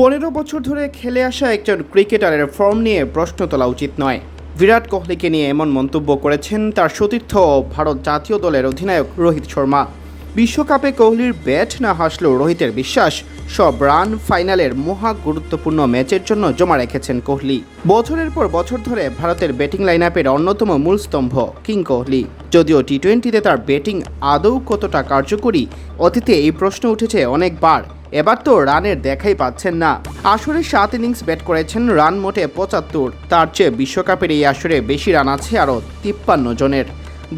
পনেরো বছর ধরে খেলে আসা একজন ক্রিকেটারের ফর্ম নিয়ে প্রশ্ন তোলা উচিত নয়। বিরাট কোহলিকে নিয়ে এমন মন্তব্য করেছেন তার সতীর্থ ভারত জাতীয় দলের অধিনায়ক রোহিত শর্মা। বিশ্বকাপে কোহলির ব্যাট না হাসলেও রোহিতের বিশ্বাস, সব রান ফাইনালের মহা গুরুত্বপূর্ণ ম্যাচের জন্য জমা রেখেছেন কোহলি। বছরের পর বছর ধরে ভারতের ব্যাটিং লাইন আপের অন্যতম মূল স্তম্ভ কিং কোহলি। যদিও টি টোয়েন্টিতে তার ব্যাটিং আদৌ কতটা কার্যকরী, অতীতে এই প্রশ্ন উঠেছে অনেকবার। এবার তো রানের দেখাই পাচ্ছেন না। আসরে সাত ইনিংস ব্যাট করেছেন, রান মোটে পঁচাত্তর। তার চেয়ে বিশ্বকাপের এই আসরে বেশি রান আছে আরও তিপ্পান্ন জনের।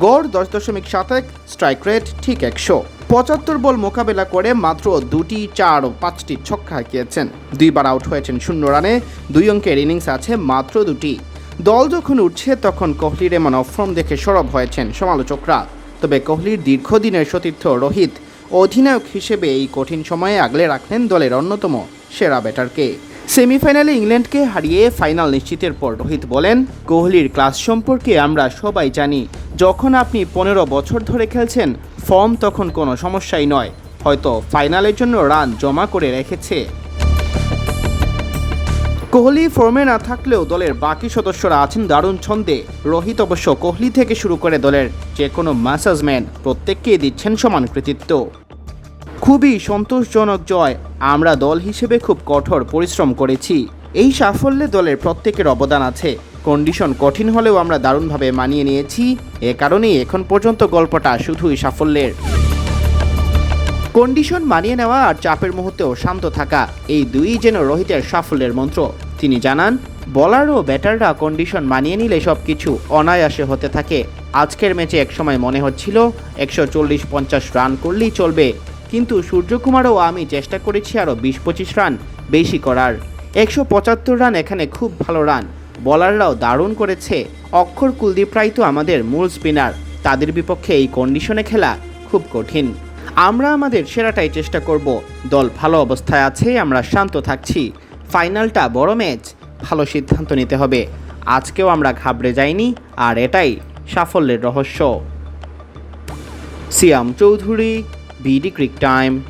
গড় দশ দশমিক সাত এক, স্ট্রাইক রেট ঠিক একশো। পঁচাত্তর বল মোকাবেলা করে মাত্র দুটি, চার ও পাঁচটি ছক্কা হাঁকিয়েছেন। দুইবার আউট হয়েছেন শূন্য রানে, দুই অঙ্কের ইনিংস আছে মাত্র দুটি। দল যখন উঠছে, তখন কোহলির এমন অফর্ম দেখে সরব হয়েছেন সমালোচকরা। তবে কোহলির দীর্ঘদিনের সতীর্থ রোহিত অধিনায়ক হিসেবে এই কঠিন সময়ে আগলে রাখলেন দলের অন্যতম সেরা ব্যাটারকে। সেমিফাইনালে ইংল্যান্ডকে হারিয়ে ফাইনাল নিশ্চিতের পর রোহিত বলেন, কোহলির ক্লাস সম্পর্কে আমরা সবাই জানি, যখন আপনি পনেরো বছর ধরে খেলছেন, ফর্ম তখন কোনো সমস্যাই নয়। হয়তো ফাইনালের জন্য রান জমা করে রেখেছে। কোহলি ফর্মে না থাকলেও দলের বাকি সদস্যরা আছেন দারুণ ছন্দে। রোহিত অবশ্য কোহলি থেকে শুরু করে দলের যে কোনো ম্যাসাজম্যান প্রত্যেককেই দিচ্ছেন সমান কৃতিত্ব। খুবই সন্তোষজনক জয় আমরা দল হিসেবে খুব কঠোর পরিশ্রম করেছি। এই সাফল্যে দলের প্রত্যেকের অবদান আছে। কন্ডিশন কঠিন হলেও আমরা দারুণভাবে মানিয়ে নিয়েছি। এ কারণেই এখন পর্যন্ত গল্পটা শুধুই সাফল্যের। কন্ডিশন মানিয়ে নেওয়া আর চাপের মুহূর্তেও শান্ত থাকা, এই দুই যেন রোহিতের সাফল্যের মন্ত্র। তিনি জানান বলার ও ব্যাটাররা কন্ডিশন মানিয়ে নিলে সব কিছু অনায়াসে হতে থাকে। আজকের ম্যাচে একসময় মনে হচ্ছিল একশো চল্লিশ পঞ্চাশ রান করলেই চলবে। কিন্তু সূর্যকুমার ও আমি চেষ্টা করেছি আরও বিশ পঁচিশ রান, বেশি করার। একশো পঁচাত্তর রান এখানে খুব ভালো রান। বলাররাও দারুণ করেছে। অক্ষর কুলদীপ রায় তো আমাদের মূল স্পিনার তাদের বিপক্ষে এই কন্ডিশনে খেলা খুব কঠিন। আমরা আমাদের সেরাটাই চেষ্টা করব। দল ভালো অবস্থায় আছে, আমরা শান্ত থাকছি। ফাইনালটা বড় ম্যাচ, ভালো সিদ্ধান্ত নিতে হবে। আজকেও আমরা ঘাবড়ে যাইনি, আর এটাই সাফল্যের রহস্য। Siam Chowdhury, BD cric time.